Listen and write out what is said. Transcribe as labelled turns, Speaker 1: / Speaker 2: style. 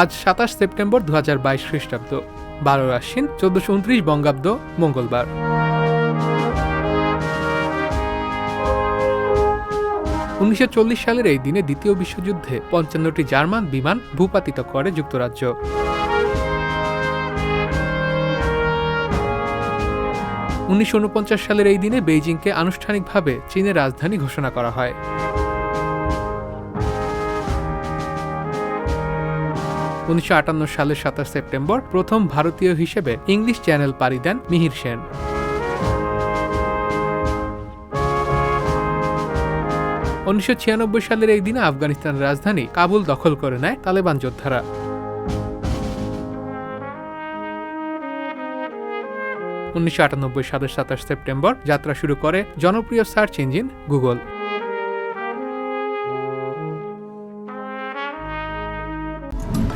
Speaker 1: আজ সাতাশ সেপ্টেম্বর দু হাজার বাইশ খ্রিস্টাব্দ। বারো আশ্বিন চোদ্দশো উনত্রিশ বঙ্গাব্দ মঙ্গলবার। উনিশশো চল্লিশ সালের এই দিনে দ্বিতীয় বিশ্বযুদ্ধে পঞ্চান্নটি জার্মান বিমান ভূপাতিত করে যুক্তরাজ্য। উনিশশো উনপঞ্চাশ সালের এই দিনে বেইজিংকে আনুষ্ঠানিকভাবে চীনের রাজধানী ঘোষণা করা হয়। উনিশশো আটান্ন সালের সাতাশ সেপ্টেম্বর প্রথম ভারতীয় হিসেবে ইংলিশ চ্যানেল পাড়ি দেন মিহির সেন। উনিশশো ছিয়ানব্বই সালের এই দিনে আফগানিস্তানের রাজধানী কাবুল দখল করে নেয় তালেবান যোদ্ধারা। উনিশশো আটানব্বই সালের সাতাশ সেপ্টেম্বর যাত্রা শুরু করে জনপ্রিয় সার্চ ইঞ্জিন গুগল।